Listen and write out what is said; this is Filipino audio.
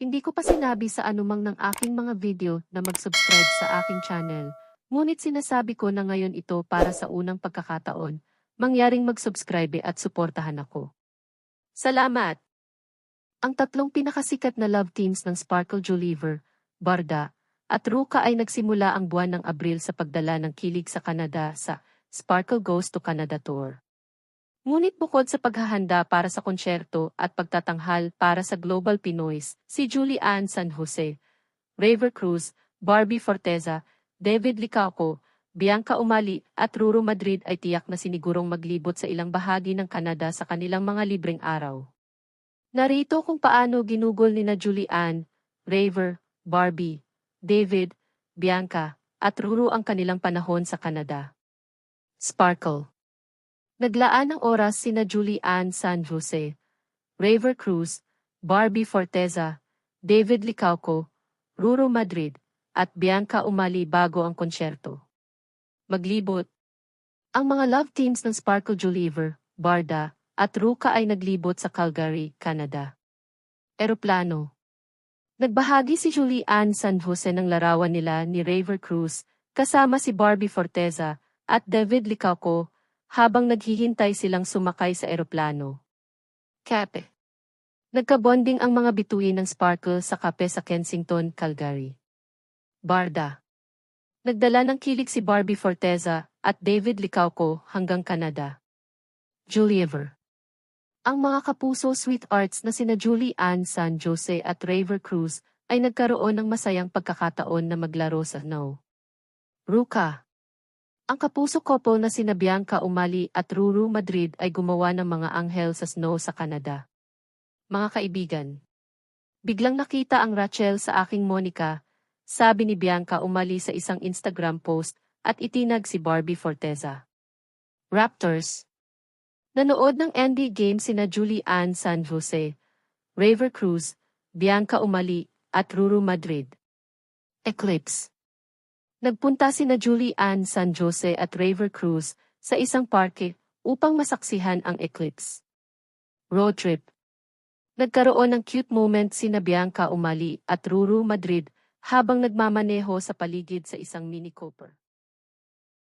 Hindi ko pa sinabi sa anumang ng aking mga video na mag-subscribe sa aking channel. Ngunit sinasabi ko na ngayon ito para sa unang pagkakataon, mangyaring mag-subscribe at suportahan ako. Salamat! Ang tatlong pinakasikat na love teams ng Sparkle Juliver, Barda, at Ruka ay nagsimula ang buwan ng Abril sa pagdala ng kilig sa Canada sa Sparkle Goes to Canada Tour. Ngunit bukod sa paghahanda para sa konsyerto at pagtatanghal para sa Global Pinoys, si Julie Ann San Jose, Raver Cruz, Barbie Forteza, David Licauco, Bianca Umali at Ruro Madrid ay tiyak na sinigurong maglibot sa ilang bahagi ng Canada sa kanilang mga libreng araw. Narito kung paano ginugol ni na Julie Ann, Raver, Barbie, David, Bianca, at Ruru ang kanilang panahon sa Canada. Sparkle Naglaan ng oras sina Julie Ann San Jose, Raver Cruz, Barbie Forteza, David Licauco, Ruru Madrid, at Bianca Umali bago ang konsyerto. Maglibot. Ang mga love teams ng Sparkle Juliver, Barda, at Ruka ay naglibot sa Calgary, Canada. Eroplano. Nagbahagi si Julie Ann San Jose ng larawan nila ni Raver Cruz, kasama si Barbie Forteza, at David Licauco, habang naghihintay silang sumakay sa eroplano. Kape. Nagkabonding ang mga bituin ng Sparkle sa kape sa Kensington, Calgary. Barda. Nagdala ng kilig si Barbie Forteza at David Licauco hanggang Canada. Juliever. Ang mga kapuso sweethearts na sina Julie Ann San Jose at Raver Cruz ay nagkaroon ng masayang pagkakataon na maglaro sa snow. Ruka. Ang kapuso couple na sina Bianca Umali at Ruru Madrid ay gumawa ng mga anghel sa snow sa Canada. Mga kaibigan. Biglang nakita ang Rachel sa aking Monica, sabi ni Bianca Umali sa isang Instagram post at itinag si Barbie Forteza. Raptors. Nanood ng ND game sina Julie Ann San Jose, Raver Cruz, Bianca Umali, at Ruru Madrid. Eclipse. Nagpunta sina Julie Ann San Jose at Raver Cruz sa isang parke upang masaksihan ang eclipse. Road trip. Nagkaroon ng cute moment sina Bianca Umali at Ruru Madrid habang nagmamaneho sa paligid sa isang Mini Cooper.